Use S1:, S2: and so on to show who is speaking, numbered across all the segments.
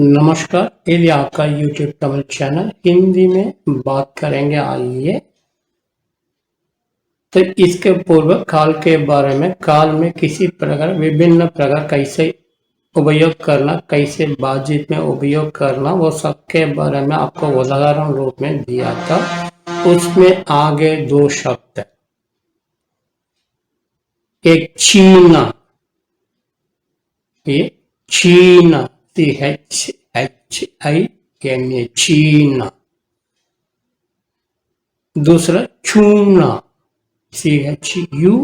S1: नमस्कार यदि आपका YouTube तमिल चैनल हिंदी में बात करेंगे आइए। तो इसके पूर्व काल के बारे में, काल में किसी प्रकार, विभिन्न प्रकार कैसे उपयोग करना, कैसे बातचीत में उपयोग करना, वो सबके बारे में आपको उदाहरण रूप में दिया था। उसमें आगे दो शब्द एक, चीना। ये, चीना। C H H I N A चीना दूसरा चूना C H U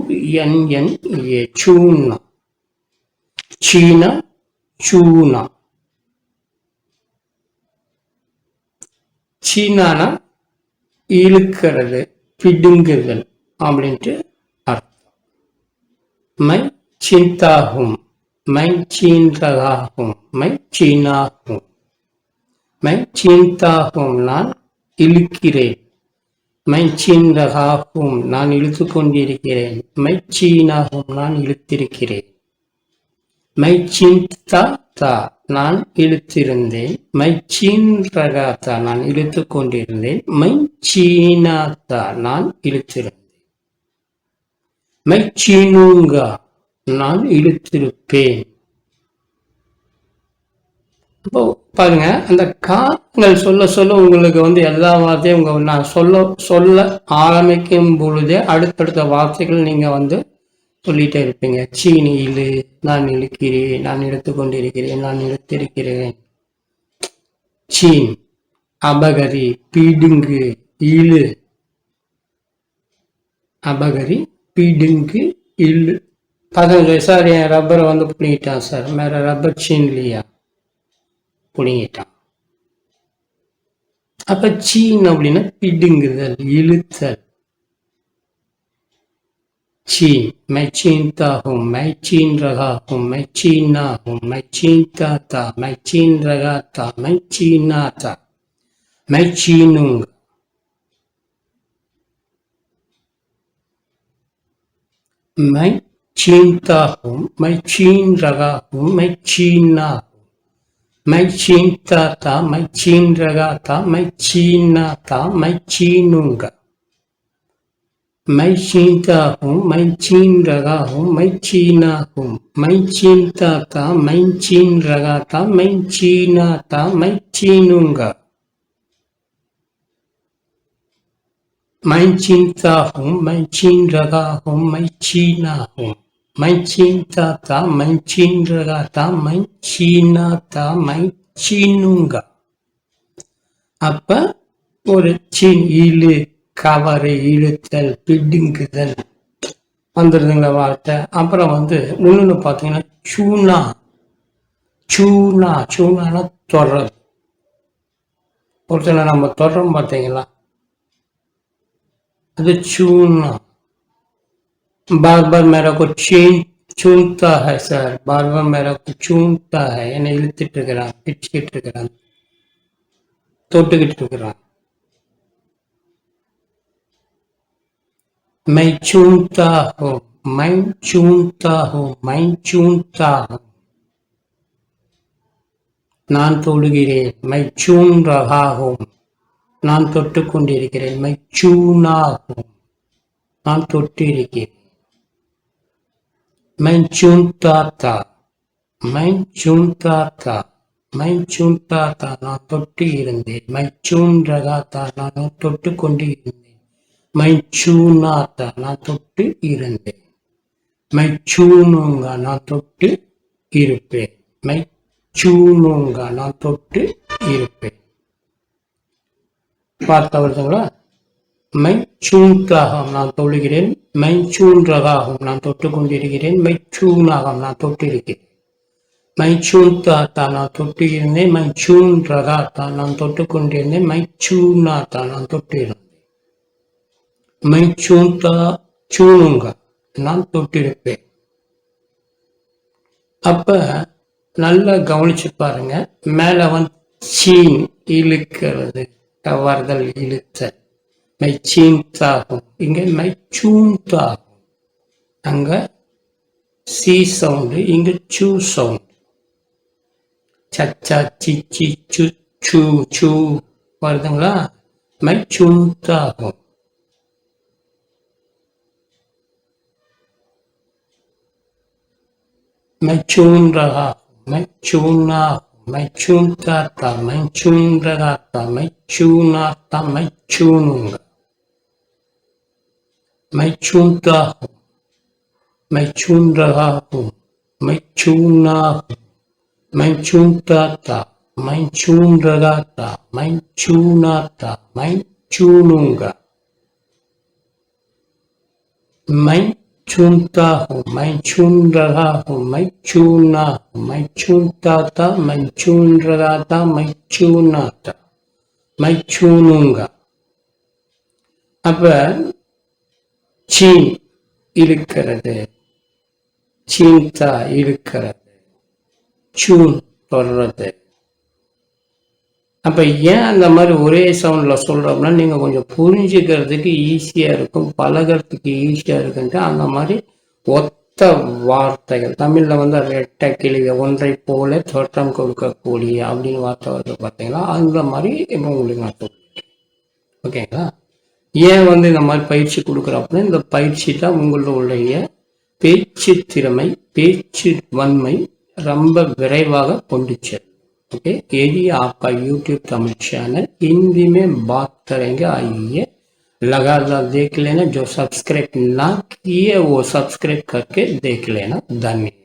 S1: N N A चूना चीना चूना சீனானா இழுக்கிறது பிடுங்குதல் அப்படின்ட்டு அர்த்தம் மை சிந்தாகும் மை மைச்சீனாகும். மை நான் இழுக்கிறேன். மைச்சீன்றதாகும் நான் இழுத்து கொண்டிருக்கிறேன். மைச்சீனாகும் நான் இழுத்திருக்கிறேன். மைச்சீந்தா தா நான் இழுத்திருந்தேன். மை சீன்றகாத்தா நான் இழுத்து கொண்டிருந்தேன். மை சீனாத்தா நான் இழுத்திருந்தேன். மை சீனுங்கா நான் இழுத்திருப்பேன். இப்போ பாருங்க அந்த காரணங்கள் சொல்ல சொல்ல உங்களுக்கு வந்து எல்லா வார்த்தையும் உங்க நான் சொல்ல சொல்ல ஆரம்பிக்கும் பொழுதே அடுத்தடுத்த வார்த்தைகள் நீங்க வந்து சொல்லிட்டே இருப்பீங்க. சீனி இழு நான் இழுக்கிறேன் நான் எடுத்து கொண்டிருக்கிறேன் நான் எடுத்திருக்கிறேன். சீன் அபகரி பீடுங்கு இழு. அபகரி பீடுங்கு இழு. பசங்க சார் என் ரப்பரை வந்து பிடிங்கிட்டான் சார். மேலே ரப்பர் சீன்லியா பிடிங்கிட்டான். அப்ப சீன் அப்படின்னா பிடுங்குதல் இழுத்தல். சீன் மெச்சீன் தாகும் மைச்சீன் ரகாகும் மைச்சீனாகும் மெச்சீன் தாத்தா மைச்சீன் ரகாத்தா மைச்சீனாத்தா மைச்சீனுங்க மை था मैं चीन रहा था मैं चीना था मैं चीनूंगा मैं चीनता हूँ मैं चीन रहा हूँ मैं चीना हूँ मैं चीनता था मैं चीन रहा था मैं चीना था मैं चीनूंगा मैं चीनता हूँ मैं चीन रहा हूँ मैं चीना हूँ मैं चीनता था मैं चीन रहा था मैं चीना था मैं चीनूंगा मैं चीनता हूँ मैं चीन रहा हूँ मैं चीना हूँ மைச்சீந்தா தா மைச்சீன்றகா தா மைச்சீனா தா மைச்சீனுங்கா. அப்ப ஒரு சீன் இழு கவரை இழுத்தல் பிடுங்குதல் வந்துடுதுங்களா வார்த்தை அப்புறம் வந்து இன்னொன்று பார்த்தீங்கன்னா சூனா. சூனா சூனானா தொடர்றது ஒருத்தனை நம்ம தொடரும் பார்த்தீங்களா? அது சூனா. बार बार मेरा को चीन चूनता है சார் बार बार मेरा को चूनता है என்னை இழுத்துட்டு இருக்கிறான் பிச்சுக்கிட்டு இருக்கிறான் தொட்டுக்கிட்டு இருக்கிறான் मैं चूनता हूँ मैं चूनता हूँ मैं चूनता हूँ நான் தொழுகிறேன் மை சூன் ரகாகும் நான் தொட்டு கொண்டிருக்கிறேன் மை சூனாகும் நான் தொட்டு இருக்கிறேன் மென்சுந்தாத்தா சூன் தாத்தா நான் தொட்டு இருந்தேன். மைச்சூன்றதாத்தா நான் தொட்டு கொண்டு இருந்தேன். மைச்சூனாத்தா நான் தொட்டு இருந்தேன். மைச்சூனுங்க நான் தொட்டு இருப்பேன். மைச்சூனுங்க நான் தொட்டு இருப்பேன். பார்த்த வருதுங்களா மை நான் தொழுகிறேன். மை நான் தொட்டு கொண்டிருக்கிறேன் மை நான் தொட்டிருக்கிறேன். மை நான் தொட்டு இருந்தேன் மை சூன் ரகாத்தா நான் தொட்டு கொண்டிருந்தேன் மை சூனாத்தா நான் தொட்டு இருந்தேன் மை சூனுங்க நான் தொட்டிருப்பேன். அப்ப நல்லா கவனிச்சு பாருங்க. மேல வந்து சீன் இழுக்கிறது கவர்தல் இழுத்தல். மைச்சீந்தாகும் இங்கே மைச்சூந்தாகும் அங்கே சி சவுண்டு இங்கே சூ சவுண்ட். சச்சா சிச்சி சு சு சூ வருதுங்களா? மைச்சூந்தாகும் மைச்சூன்றகாகும் மைச்சூனாகும் மைச்சூந்தாத்தா மைச்சூன்றகாத்தா மைச்சூனாத்தா மைச்சூனுங்க. சூந்தாத்தா my சூன்றகாத்தா my சூனாத்தா my சூனுங்க my சூந்தாகும் my சூன்றகாகும் my சூனாகும் my சூந்தாத்தா my சூன்றகாத்தா my சூனாத்தா my சூனுங்க my chuntahu, mai chundrahu, mai chunahu, mai chuntata, mai chundrata, mai chunata, mai chununga. அப்ப சீன் இருக்கிறது சீந்தா இருக்கிறது சூன் தொடர்றது அப்ப ஏன் அந்த மாதிரி ஒரே சவுண்ட்ல சொல்றோம்னா நீங்க கொஞ்சம் புரிஞ்சுக்கிறதுக்கு ஈஸியா இருக்கும் பழகிறதுக்கு ஈஸியா இருக்குன்ட்டு அந்த மாதிரி ஒத்த வார்த்தைகள். தமிழ்ல வந்து ரெட்டை கிளிய ஒன்றை போல தோற்றம் கொடுக்கக்கூடிய அப்படின்னு வார்த்தை வருது பார்த்தீங்களா அந்த மாதிரி இப்போ உங்களுக்கு நான் சொல்லியிருக்கேன் ஓகேங்களா? ஏன் வந்து இந்த மாதிரி பயிற்சி கொடுக்குறோம் அப்படின்னா இந்த பயிற்சி தான் உங்களுடைய பேச்சு திறமை பேச்சு வன்மை ரொம்ப விரைவாக கொண்டு செல்லும் ओके यदि आपका यूट्यूब तमिल चैनल हिंदी में बात करेंगे आइए लगातार देख लेना जो सब्सक्राइब ना किए वो सब्सक्राइब करके देख लेना धन्यवाद